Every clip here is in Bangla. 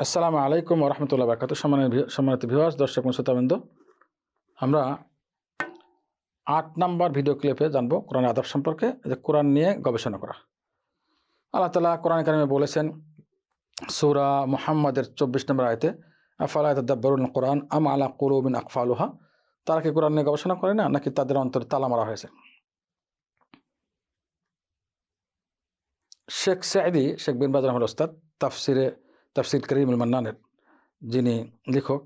আসসালামু আলাইকুম রহমতুল্লাহ বারকাত সম্মানিত ভি- সম্মানিত ভিউয়ার্স দর্শক, শ্রোতাবৃন্দ, আমরা আট নাম্বার ভিডিও ক্লিপে জানব কোরআন আদব সম্পর্কে যে কোরআন নিয়ে গবেষণা করা। আল্লাহ তালা কোরআন কারিমে বলেছেন, সূরা মোহাম্মদের চব্বিশ নম্বর আয়তে, আফালা কোরআন আম আলা কুলুবিন আকফালুহা? তারা কি কোরআন নিয়ে গবেষণা করে না, নাকি তাদের অন্তরে তালা মারা হয়েছে? শেখ সাইদি শেখ বিন বাজ রহমান ওস্তাদ, তাফসিরে তাফসির করিমুল মান্নানের যিনি লেখক,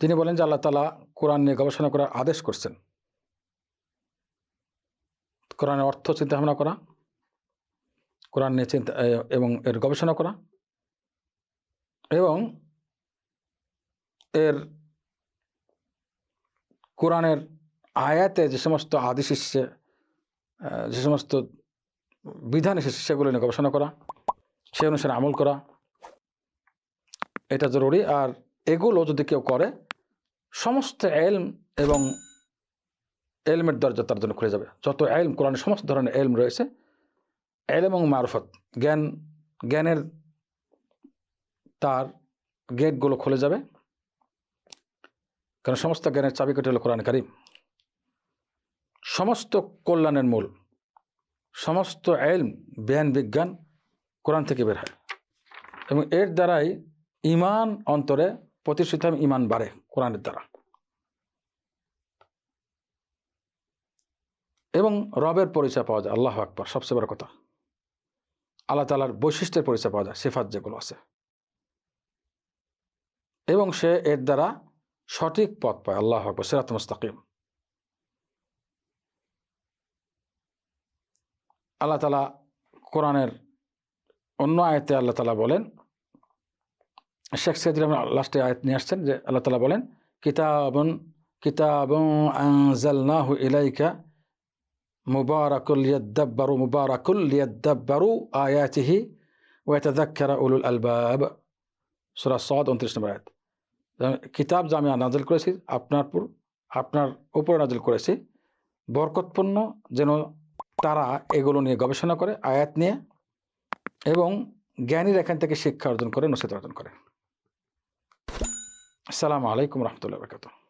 তিনি বলেন যে আল্লাহ তালা কোরআন নিয়ে গবেষণা করার আদেশ করছেন। কোরআনের অর্থ চিন্তা ভাবনা করা, কোরআন নিয়ে চিন্তা এবং এর গবেষণা করা, এবং এর কোরআনের আয়াতে যে সমস্ত আদেশ এসছে যে সমস্ত বিধান এসেছে, সেগুলো নিয়ে গবেষণা করা সে অনুসারে আমল করা, এটা জরুরি। আর এগুলো যদি কেউ করে, সমস্ত এলম এবং এলমের দরজা তার জন্য খুলে যাবে। যত এলম, কোরআনের সমস্ত ধরনের এলম রয়েছে, এলম এবং মারফত, জ্ঞান, জ্ঞানের তার গেটগুলো খুলে যাবে। কারণ সমস্ত জ্ঞানের চাবিকাঠি হলো কোরআন কারিম। সমস্ত কল্যাণের মূল, সমস্ত এলম, জ্ঞান, বিজ্ঞান কোরআন থেকে বের হয়। এবং এর দ্বারাই ইমান অন্তরে প্রতিষ্ঠিত ইমান বাড়ে কোরআনের দ্বারা। এবং রবের পরিচয় পাওয়া যায়, আল্লাহ আকবর, সবচেয়ে বড় কথা। আল্লাহ তালার বৈশিষ্ট্যের পরিচয় পাওয়া যায়, সিফাত যেগুলো আছে। এবং সে এর দ্বারা সঠিক পথ পায়, আল্লাহ আকবর, সেরাত মুস্তাকিম। আল্লাহ তালা কোরআনের অন্য আয়তে আল্লাহ তালা বলেন, শেখ রহমান লাস্টে আয়াত নিয়ে আসছেন যে আল্লাহ তালা বলেন, কিতাবন কিতাবন আনজালনাহু ইলাইকা মুবারাকুল ইয়াদ্দাব্বারু মুবারাকুল ইয়াদ্দাব্বারু আয়াতিহি ওয়া ইয়াতাযাক্কারা উলুল আলবাব। সূরা সাদ 29 নম্বর আয়াত। কিতাব যা আমি নাজিল করেছি, আপনার আপনার উপরে নাজিল করেছি, বরকতপূর্ণ যেন তারা এগুলো নিয়ে গবেষণা করে, আয়াত নিয়ে এবং জ্ঞানীর এখান থেকে শিক্ষা অর্জন করে নসিদ অর্জন করে। আসসালামু আলাইকুম রহমতুল্লাহ বরকাতুহ।